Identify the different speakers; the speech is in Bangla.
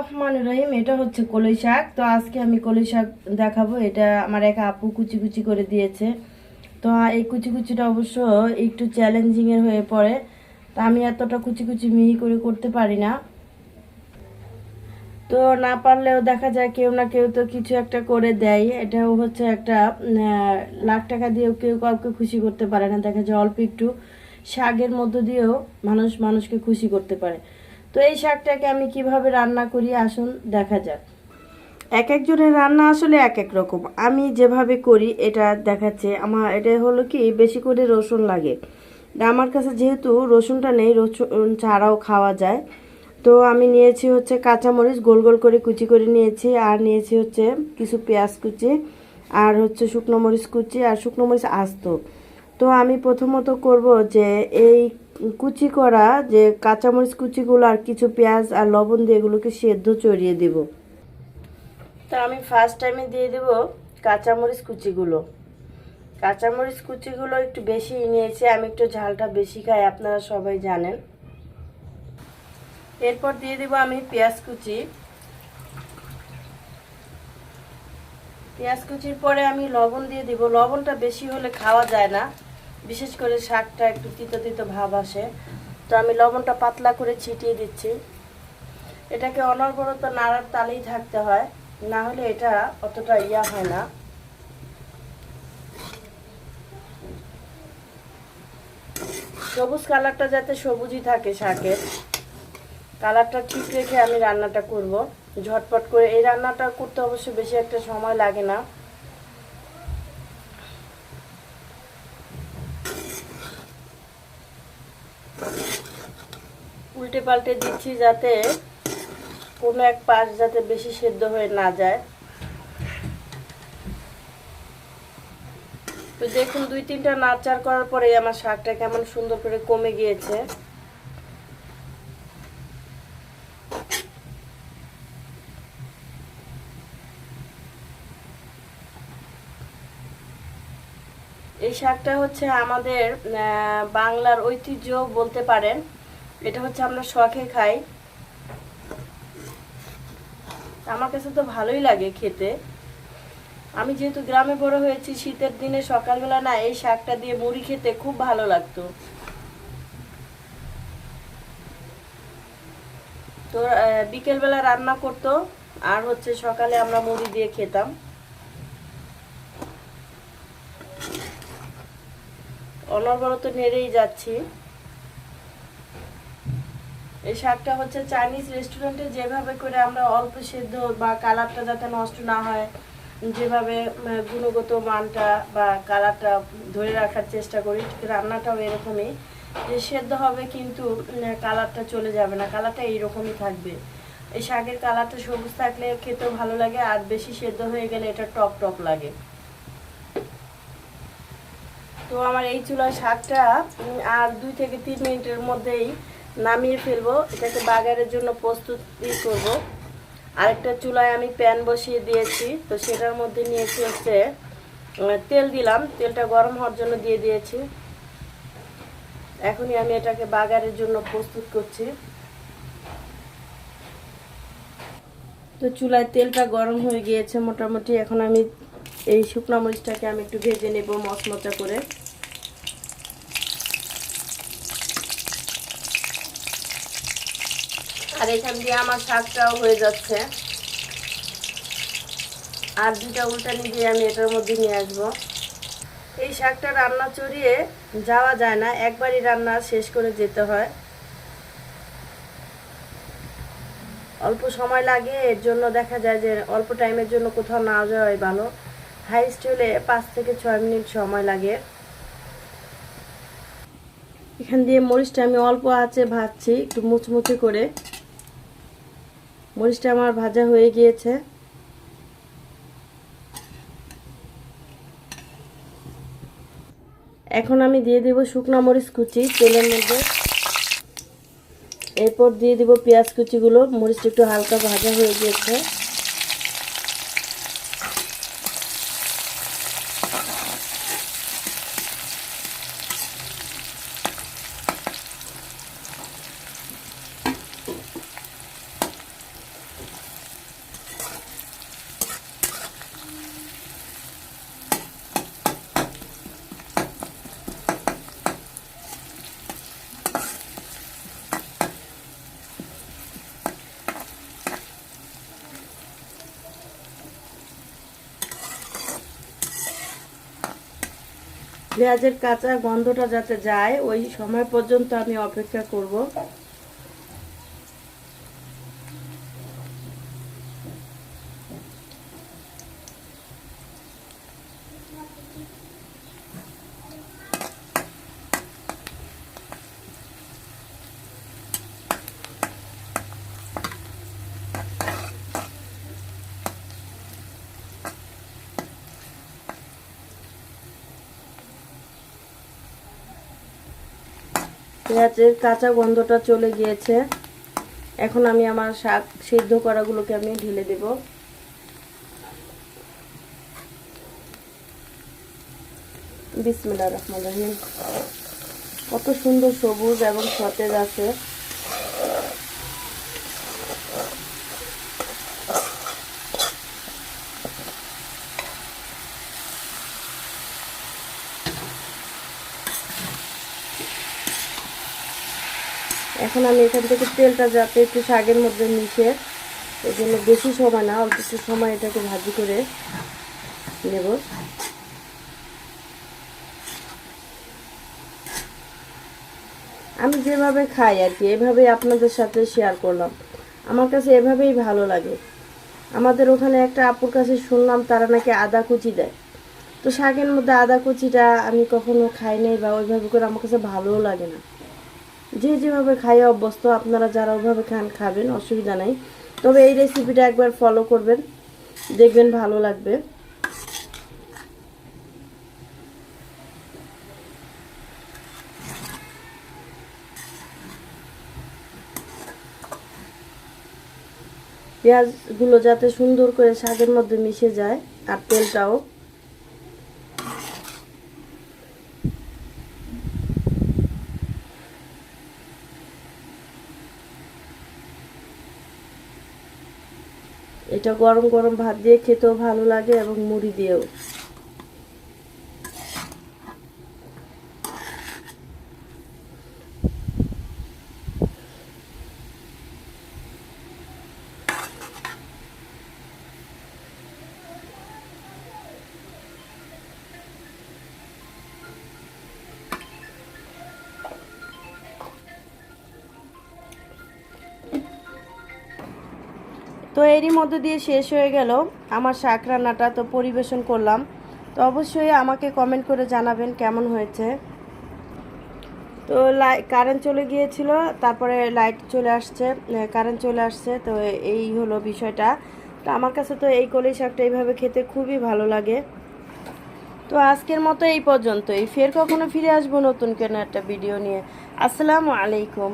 Speaker 1: রহমান রহিম এটা হচ্ছে কলই শাক। তো আজকে আমি কলই শাক দেখাবো। এটা আমার এক আপু কুচি কুচি করে দিয়েছে। তো এই কুচি কুচিটা অবশ্য একটু চ্যালেঞ্জিংয়ের হয়ে পড়ে। তা আমি এতটা কুচি কুচি মিহি করে করতে পারি না। তো না পারলেও দেখা যায় কেউ না কেউ তো কিছু একটা করে দেয়। এটাও হচ্ছে একটা লাখ টাকা দিয়েও কেউ কাউকে খুশি করতে পারে না। দেখা যায় অল্প একটু শাকের মধ্য দিয়েও মানুষ মানুষকে খুশি করতে পারে। তো এই শাকটাকে আমি কীভাবে রান্না করি? আসুন, দেখা যাক। এক একজনের রান্না আসলে এক এক রকম। আমি যেভাবে করি, এটা দেখাচ্ছে আমার, এটা হলো কি, বেশি করে রসুন লাগে। আমার কাছে যেহেতু রসুনটা নেই, রসুন ছাড়াও খাওয়া যায়। তো আমি নিয়েছি হচ্ছে কাঁচামরিচ, গোল গোল করে কুচি করে নিয়েছি। আর নিয়েছি হচ্ছে কিছু পেঁয়াজ কুচি, আর হচ্ছে শুকনো মরিচ কুচি, আর শুকনো মরিচ আস্ত। তো আমি প্রথমত করব যে এই কুচি করা, যে কাঁচামরিচ কুচিগুলো আর কিছু পেঁয়াজ আর লবণ দিয়ে এগুলোকে সেদ্ধ চড়িয়ে দেব। তো আমি ফার্স্ট টাইমে দিয়ে দেব কাঁচামরিচ কুচিগুলো। কাঁচামরিচ কুচিগুলো একটু বেশি নিয়েছি, আমি একটু ঝালটা বেশি খাই, আপনারা সবাই জানেন। এরপর দিয়ে দেব আমি পেঁয়াজ কুচি। পেঁয়াজ কুচির পরে আমি লবণ দিয়ে দিব। লবণটা বেশি হলে খাওয়া যায় না। বিশেষ করে শাকটা একটু তিতো তিতো ভাব আসে। তো আমি লবণটা পাতলা করে ছিটিয়ে দিচ্ছি। এটাকে অনর্গরত নাড়ার তালেই থাকতে হয়, না হলে এটা অতটা ইয়া হয় না। সবুজ কালারটা যাতে সবুজই থাকে শাকের, কালারটা ঠিক রেখে আমি রান্নাটা করব। ঝটপট করে এই রান্নাটা করতে অবশ্য বেশি একটা সময় লাগে না। উল্টে পাল্টে দিচ্ছি যাতে কোনো এক পাশ যাতে বেশি সেদ্ধ হয়ে না যায়। তো দেখুন, দুই তিনটা নাচার করার পরে আমার শাকটা কেমন সুন্দর করে কমে গিয়েছে। এই শাকটা হচ্ছে আমাদের বাংলার ঐতিহ্য বলতে পারেন। এটা হচ্ছে আমরা শখে খাই। আমার কাছে তো ভালোই লাগে খেতে। আমি যেহেতু গ্রামে বড় হয়েছি, শীতের দিনে সকালবেলা না এই শাকটা দিয়ে মুড়ি খেতে খুব ভালো লাগতো। তো বিকেলবেলা রান্না করতো, আর হচ্ছে সকালে আমরা মুড়ি দিয়ে খেতাম। অনবরত নেড়েই যাচ্ছি। এই শাকটা হচ্ছে চাইনিজ রেস্টুরেন্টে যেভাবে করে আমরা অল্প সেদ্ধ বা কালারটা যাতে নষ্ট না হয়, যেভাবে গুণগত মানটা বা কালারটা ধরে রাখার চেষ্টা করি, রান্নাটাও এরকমই। যে সেদ্ধ হবে কিন্তু কালারটা চলে যাবে না, কালারটা এইরকমই থাকবে। এই শাকের কালারটা সবুজ থাকলে খেতেও ভালো লাগে, আর বেশি সেদ্ধ হয়ে গেলে এটা টক টক লাগে। তো আমার এই চুলার শাকটা আর দুই থেকে তিন মিনিটের মধ্যেই নামিয়ে ফেলব। এটাকে বাগারের জন্য প্রস্তুতি করব। আরেকটা চুলায় আমি প্যান বসিয়ে দিয়েছি। তো সেটার মধ্যে নিয়েছি হচ্ছে তেল দিলাম। তেলটা গরম হওয়ার জন্য দিয়ে দিয়েছি। এখনই আমি এটাকে বাগারের জন্য প্রস্তুত করছি। তো চুলায় তেলটা গরম হয়ে গিয়েছে মোটামুটি। এখন আমি এই শুকনো মরিচটাকে আমি একটু ভেজে নেব মশমচা করে। আর এখান দিয়ে আমার শাকটাও হয়ে যাচ্ছে। আর দুটা উল্টানি দিয়ে আমি এটার মধ্যে নিয়ে আসব। এই শাকটা রান্না চড়িয়ে যাওয়া যায় না, একবারই রান্না শেষ করে যেতে হয়। অল্প সময় লাগে, এর জন্য দেখা যায় যে অল্প টাইমের জন্য কোথাও না যাওয়াই ভালো। হাইস্ট হলে পাঁচ থেকে ছয় মিনিট সময় লাগে। এখান দিয়ে মরিচটা আমি অল্প আঁচে ভাজছি, একটু মুচমুচে করে। মরিচটা আমার ভাজা হয়ে গিয়েছে। এখন আমি দিয়ে দেব শুকনো মরিচ কুচি তেলের মধ্যে। এরপর দিয়ে দিব পেঁয়াজ কুচিগুলো, মরিচটা একটু হালকা ভাজা হয়ে গিয়েছে। পেঁয়াজের কাঁচা গন্ধটা যাতে যায় ওই সময় পর্যন্ত আমি অপেক্ষা করব। পেঁয়াজের কাঁচা গন্ধটা চলে গিয়েছে। এখন আমি আমার শাক সিদ্ধ করাগুলোকে আমি ঢেলে দেব। বিসমিল্লা রহমান রহিম। কত সুন্দর সবুজ এবং সতেজ আছে। এখন আমি এখান থেকে তেলটা যাতে একটু শাকের মধ্যে মিশে, এই জন্য বেশি সময় না, অল্প একটু সময় এটাকে ভাজি করে নেব। আমি যেভাবে খাই আর কি, এভাবেই আপনাদের সাথে শেয়ার করলাম। আমার কাছে এভাবেই ভালো লাগে। আমাদের ওখানে একটা আপুর কাছে শুনলাম, তারা নাকি আদা কুচি দেয়। তো শাকের মধ্যে আদা কুচিটা আমি কখনো খাই নাই বা ওইভাবে করে আমার কাছে ভালোও লাগে না। যে যেভাবে খাই অভ্যস্ত, আপনারা যারা ওভাবে খান খাবেন, অসুবিধা নাই। তবে এই রেসিপিটা একবার ফলো করবেন, দেখবেন ভালো লাগবে। পেঁয়াজগুলো যাতে সুন্দর করে শাকের মধ্যে মিশে যায়, আর তেলটাও। এটা গরম গরম ভাত দিয়ে খেতেও ভালো লাগে এবং মুড়ি দিয়েও। তো এরই মধ্যে দিয়ে শেষ হয়ে গেল আমার শাক রান্নাটা, তো পরিবেশন করলাম। তো অবশ্যই আমাকে কমেন্ট করে জানাবেন কেমন হয়েছে। তো লাই কারেন্ট চলে গিয়েছিল, তারপরে লাইট চলে আসছে কারেন্ট চলে আসছে, তো এই হলো বিষয়টা। তো আমার কাছে তো এই কলি শাকটা এইভাবে খেতে খুবই ভালো লাগে। তো আজকের মতো এই পর্যন্তই। ফের কখনো ফিরে আসব নতুন কেন একটা ভিডিও নিয়ে। আসসালামু আলাইকুম।